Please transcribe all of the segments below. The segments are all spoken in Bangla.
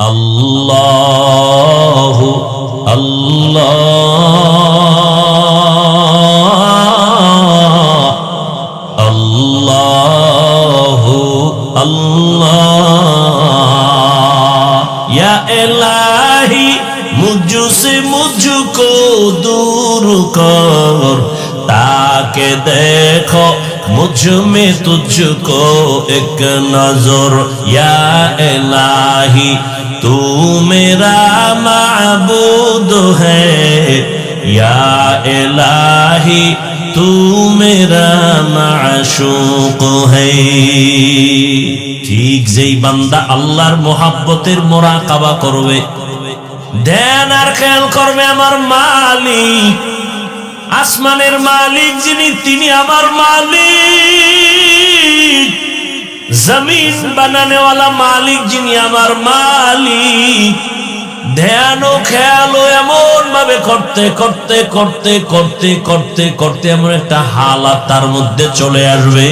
আল্লাহ আল্লাহ আল্লাহ আল্লাহ। ইয়া এলাহি, মুজুসে দূর কর। তাকে দেখো مجھ میں تجھ کو ایک نظر یا तू मेरा माबूद है या इलाही तू मेरा মাশুক है ঠিক যেই বান্দা আল্লাহর মোহাব্বতের মোরাকাবা করবে ধ্যান আর খেয়াল করবে আমার মালিক আসমানের মালিক যিনি তিনি আমার মালিক জমিন বানানেওয়ালা মালিক যিনি আমার মালিক, ধ্যান ও খেয়াল এমন ভাবে করতে করতে করতে করতে করতে করতে এমন একটা হালাত তার মধ্যে চলে আসবে।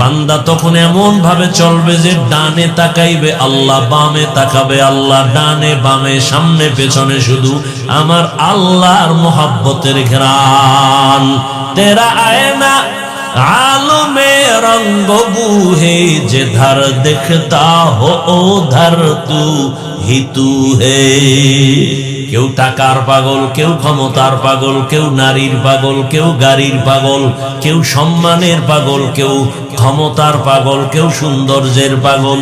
বান্দা তখন এমন ভাবে চলবে যে ডানে তাকাইবে, আল্লাহ বামে তাকাবে, আল্লাহ ডানে বামে, সামনে পেছনে শুধু আমার আল্লাহর মোহাব্বতের ঘ্রাণ। তেরা আয়না आलमे रंग बूहे जिधर दिखता हो उधर तू ही तू হে কেউ টাকার পাগল কেউ ক্ষমতার পাগল কেউ নারীর পাগল কেউ গাড়ির পাগল কেউ সম্মানের পাগল কেউ ক্ষমতার পাগল কেউ সৌন্দর্যের পাগল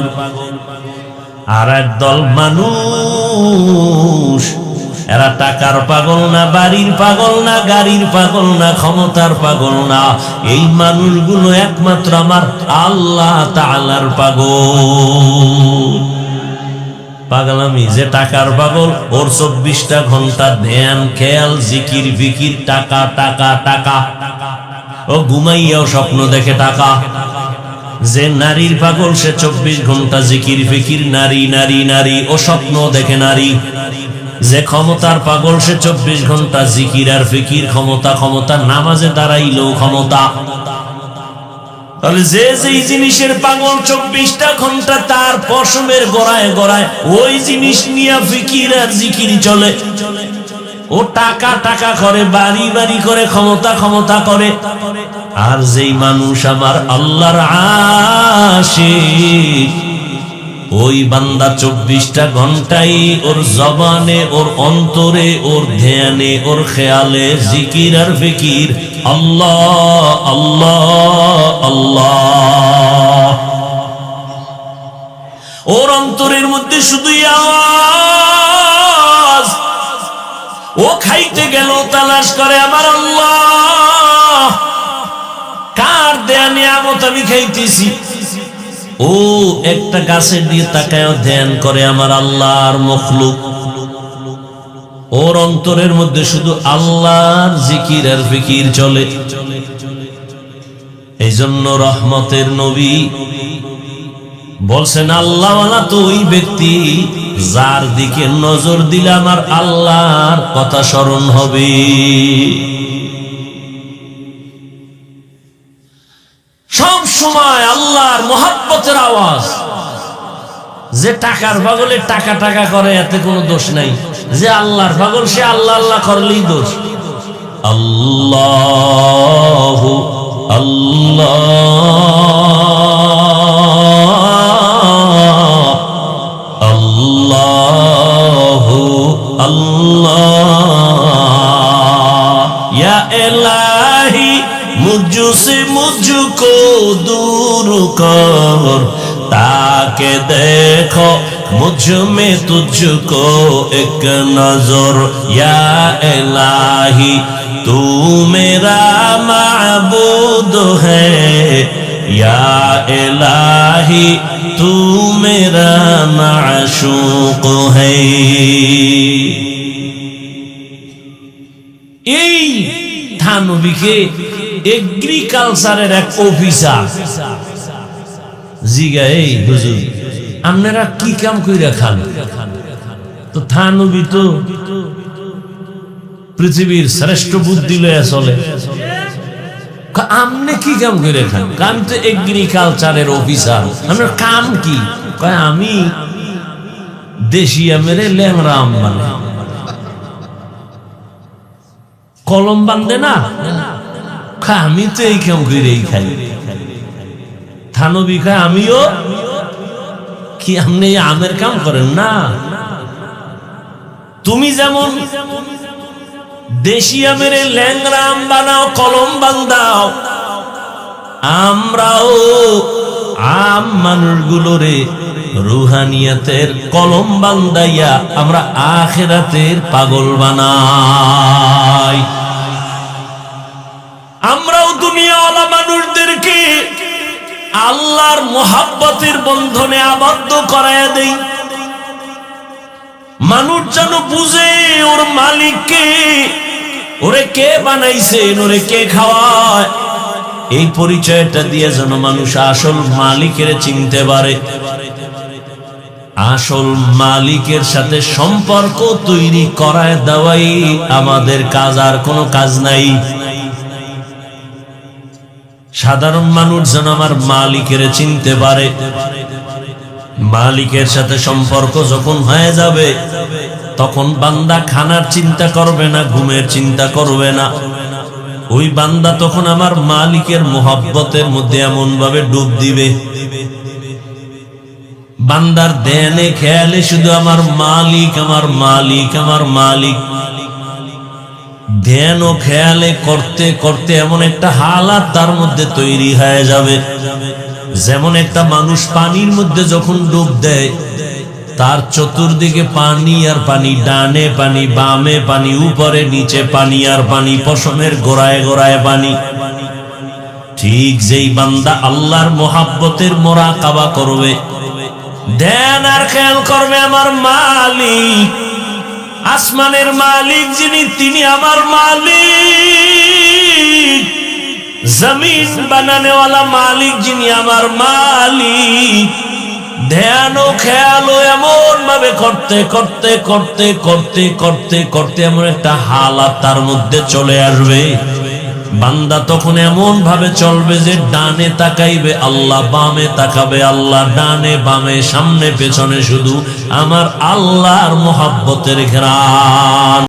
আর একদল মানুষ এরা টাকার পাগল না, বাড়ির পাগল না, গাড়ির পাগল না, ক্ষমতার পাগল না। এই মানুষগুলো একমাত্র আমার আল্লাহ তাআলার পাগল। পাগলামি, যে টাকার পাগল, ওর চব্বিশটা ঘণ্টা ধ্যান, খেয়াল, জিকির, ফিকির, টাকা টাকা টাকা। ও ঘুমাইয়াও স্বপ্ন দেখে টাকা। যে নারীর পাগল, সে চব্বিশ ঘণ্টা জিকির, ফিকির, নারী নারী নারী, ও স্বপ্ন দেখে নারী। যে ক্ষমতার পাগল সে চব্বিশ ঘণ্টা জিকির আর ফিকির ক্ষমতা ক্ষমতা, নামাজে দাঁড়াইলেও ক্ষমতা। যে যেই জিনিসের পাগল চব্বিশটা ঘণ্টা তার পশমের গড়ায় গড়ায় ওই জিনিস নিয়ে ফিকির আর জিকির চলে। ও টাকা টাকা করে, বাড়ি বাড়ি করে, ক্ষমতা ক্ষমতা করে। আর যেই মানুষ আমার আল্লাহর আশিক ওই বান্দা চব্বিশটা ঘন্টাই ওর জবানে, ওর অন্তরে, ওর ধ্যানে, ওর খেয়ালে জিকির আর ফিকির। আল্লাহ আল্লাহ আল্লাহ। ওর অন্তরের মধ্যে শুধুই আওয়াজ। ও খাইতে গেল, তালাশ করে আমার আল্লাহ। কার দেয়া নিয়ামত আমি খাইতেছি? ও, একটা গাছের দিয়ে তাকায় ধ্যান করে আমার আল্লাহর মখলুক। ওর অন্তরের মধ্যে শুধু আল্লাহর জিকির আর ফিকির চলে। এই জন্য রহমতের নবী বলছেন, আল্লাহওয়ালা তো ওই ব্যক্তি যার দিকে নজর দিলে আমার আল্লাহর কথা স্মরণ হবে। সব সময় আল্লাহর মহাব্বতের আওয়াজ। যে টাকার পাগলে টাকা টাকা করে, এতে কোনো দোষ নাই। যে আল্লাহর পাগল, সে আল্লাহ আল্লাহ করলেই দোষ। আল্লাহ আল্লাহ। আল্লাহ আল্লাহ। मुझसे मुझको दूर कर ताके देखो मुझ में तुझको एक नजर या इलाही तू मेरा माबूद है या इलाही तू मेरा माशूक है এই থানবীকে এগ্রিকালচারের এক অফিসার জিগা, এই হুজুর, আপনারা কি কাম কইরা খান? তো থানবী তো পৃথিবীর শ্রেষ্ঠ বুদ্ধি লয়ে চলে। আমনে কি কাম করে খান? কাম তো এগ্রিকালচারের অফিসার আপনার কাম কি? কয় আমি দেশিয়া মেরে ল্যাংরা আম কলম বান্ধে না? আমি তো এই খাই। থানবি খায় আমিও? কি আপনি আমের কাম করেন? না। তুমি যেমন দেশি আমের ল্যাংরা আম বানাও, কলম বান্দাও আমরাও আম মানুষগুলোরে রুহানিয়াতের কলম বান্দাইয়া আমরা আখেরাতের পাগল বানাই। আমরাও দুনিয়াওয়ালা মানুষদেরকে আল্লাহর মোহাব্বতের বন্ধনে আবদ্ধ করায় দেই। মানুষ যেন বুঝে ওর মালিককে, ওরে কে বানাইছেন ওরে কে খাওয়ায়। এই পরিচয়টা দিয়ে যেন মানুষ আসল মালিকের চিনতে পারে। আসল মালিকের সাথে সম্পর্ক তৈরি করায় দেওয়াই আমাদের কাজ, আর কোনো কাজ নাই। সাধারণ মানুষ যেন আমার মালিকের চিনতে পারে। মালিকের সাথে সম্পর্ক যখন হয়ে যাবে, তখন বান্দা খানার চিন্তা করবে না, ঘুমের চিন্তা করবে না। ওই বান্দা তখন আমার মালিকের মোহাব্বতের মধ্যে এমন ভাবে ডুব দিবে। বান্দার দেনে খেয়ালে শুধু আমার মালিক আমার মালিক আমার মালিক। ধ্যান ও খেয়ালে করতে করতে এমন একটা হালাত তার মধ্যে তৈরি হয়ে যাবে। যেমন একটা মানুষ পানির মধ্যে যখন ডুব দেয়, তার চতুর্দিকে পানি আর পানি, ডানে পানি, বামে পানি, উপরে, নিচে পানি আর পানি, পশমের গোড়ায় গোড়ায় পানি। ঠিক যেই বান্দা আল্লাহর মোহাব্বতের মোরা কাবা করবে। ধ্যান আর খেয়াল করবে আমার মালিক। আসমানের মালিক যিনি, তিনি আমার মালিক। জমিন বানানেওয়ালা মালিক যিনি আমার মালিক। ধ্যান ও খেয়াল এমন ভাবে করতে করতে করতে করতে করতে করতে এমন একটা হালাত তার মধ্যে চলে আসবে। বান্দা তখন এমন ভাবে চলবে যে ডানে তাকাইবে, আল্লাহ বামে তাকাবে, আল্লাহ ডানে বামে, সামনে পেছনে শুধু আমার আল্লাহর মোহাব্বতের ঘেরান।